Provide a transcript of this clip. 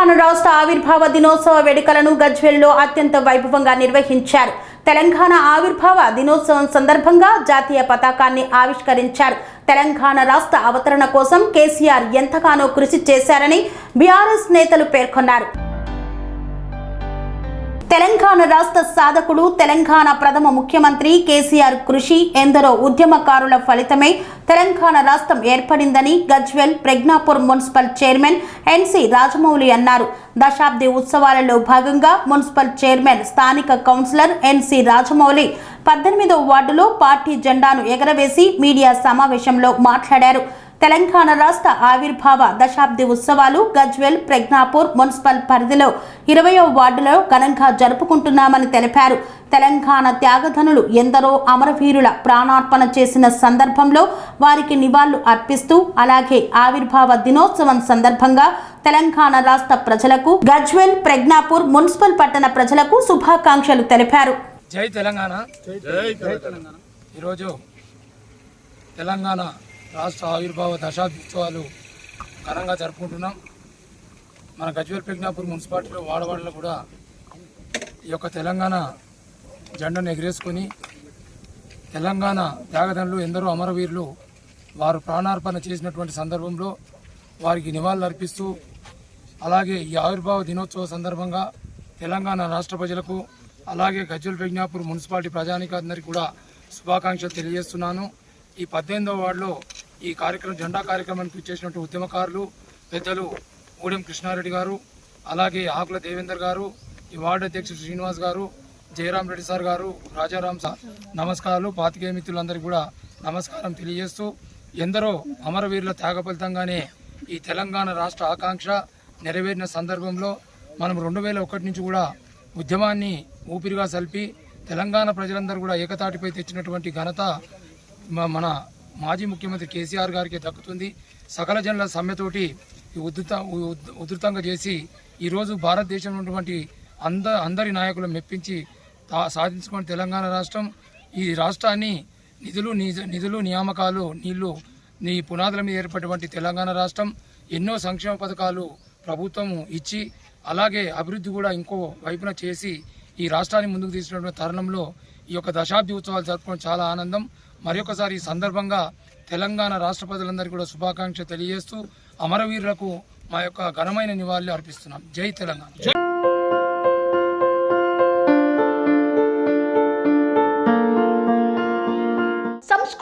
తెలంగాణ రాష్ట్ర ఆవిర్భావ దినోత్సవ వేడుకలను గజ్వెల్లో అత్యంత వైభవంగా నిర్వహించారు. తెలంగాణ ఆవిర్భావ దినోత్సవం సందర్భంగా జాతీయ పతాకాన్ని ఆవిష్కరించారు. తెలంగాణ రాష్ట్ర అవతరణ కోసం కేసీఆర్ ఎంతగానో కృషి చేశారని బీఆర్ఎస్ నేతలు పేర్కొన్నారు. తెలంగాణ రాష్ట్ర సాధకుడు తెలంగాణ ప్రథమ ముఖ్యమంత్రి కేసీఆర్ కృషి ఎందరో ఉద్యమకారుల ఫలితమే తెలంగాణ రాష్ట్రం ఏర్పడిందని Gajwel Prajnapur municipal chairman NC Rajamouli అన్నారు. దశాబ్ది ఉత్సవాలలో భాగంగా మున్సిపల్ చైర్మన్ స్థానిక కౌన్సిలర్ ఎన్సీ రాజమౌళి పద్దెనిమిదవ వార్డులో పార్టీ జెండాను ఎగరవేసి మీడియా సమావేశంలో మాట్లాడారు. తెలంగాణ రాష్ట్ర ఆవిర్భావ దశాబ్ది ఉత్సవాలు గజ్వెల్ ప్రజ్ఞాపూర్ మున్సిపల్ పరిధిలో ఇరవయో వార్డులో ఘనంగా జరుపుకుంటున్నామని తెలిపారు. తెలంగాణ త్యాగధనులు ఎందరో అమరవీరుల ప్రాణార్పణ చేసిన సందర్భంలో వారికి నివాళులు అర్పిస్తూ అలాగే ఆవిర్భావ దినోత్సవం సందర్భంగా తెలంగాణ రాష్ట్ర ప్రజలకు గజ్వెల్ ప్రజ్ఞాపూర్ మున్సిపల్ పట్టణ ప్రజలకు శుభాకాంక్షలు తెలిపారు. జై తెలంగాణ. జై తెలంగాణ. ఈరోజు తెలంగాణ రాష్ట్ర ఆవిర్భావ దశాబ్ది ఉత్సవాలు ఘనంగా జరుపుకుంటున్నాం. మన గజ్వేల్ ప్రజ్ఞాపూర్ మున్సిపాలిటీలో వాడవాడలో కూడా ఈ యొక్క తెలంగాణ జెండాను ఎగిరేసుకొని తెలంగాణ త్యాగదండ్రులు ఎందరో అమరవీరులు వారు ప్రాణార్పణ చేసినటువంటి సందర్భంలో వారికి నివాళులు అర్పిస్తూ అలాగే ఈ ఆవిర్భావ దినోత్సవ సందర్భంగా తెలంగాణ రాష్ట్ర ప్రజలకు అలాగే గజ్వల్ ప్రజ్ఞాపూర్ మున్సిపాలిటీ ప్రజానికందరికీ కూడా శుభాకాంక్షలు తెలియజేస్తున్నాను. ఈ పద్దెనిమిదవ వార్డులో ఈ కార్యక్రమం జెండా కార్యక్రమానికి ఇచ్చేసినటువంటి ఉద్యమకారులు పెద్దలు ఊడెం కృష్ణారెడ్డి గారు అలాగే ఆకుల దేవేందర్ గారు ఈ వార్డు అధ్యక్షుడు శ్రీనివాస్ గారు జయరాం రెడ్డి సార్ గారు రాజారాం సార్. నమస్కారాలు. పాతికేయ మిత్రులందరికీ కూడా నమస్కారం తెలియజేస్తూ ఎందరో అమరవీరుల త్యాగ ఫలితంగానే ఈ తెలంగాణ రాష్ట్ర ఆకాంక్ష నెరవేరిన సందర్భంలో మనం రెండు వేల ఒకటి నుంచి కూడా ఉద్యమాన్ని ఊపిరిగా సల్పి తెలంగాణ ప్రజలందరూ కూడా ఏకతాటిపై తెచ్చినటువంటి ఘనత మన మాజీ ముఖ్యమంత్రి కేసీఆర్ గారికి దక్కుతుంది. సకల జనుల సమ్మెతోటి ఈ ఉద్ధృత ఉధృతంగా చేసి ఈరోజు భారతదేశంలో ఉన్నటువంటి అంద అందరి నాయకులు మెప్పించి తా- సాధించుకున్న తెలంగాణ రాష్ట్రం. ఈ రాష్ట్రాన్ని నిధులు నిజ- నిధులు నియామకాలు నీళ్ళు నీ పునాదుల మీద ఏర్పడినటువంటి తెలంగాణ రాష్ట్రం ఎన్నో సంక్షేమ పథకాలు ప్రభుత్వం ఇచ్చి అలాగే అభివృద్ధి కూడా ఇంకో వైపున చేసి ఈ రాష్ట్రాన్ని ముందుకు తీసుకున్నటువంటి తరుణంలో ఈ యొక్క దశాబ్ది ఉత్సవాలు జరుపుకోవడం చాలా ఆనందం. మరొకసారి ఈ సందర్భంగా తెలంగాణ రాష్ట్ర ప్రజలందరికీ కూడా శుభాకాంక్ష తెలియజేస్తూ అమరవీరులకు మా యొక్క ఘనమైన నివాళులు అర్పిస్తున్నాం. జై తెలంగాణ.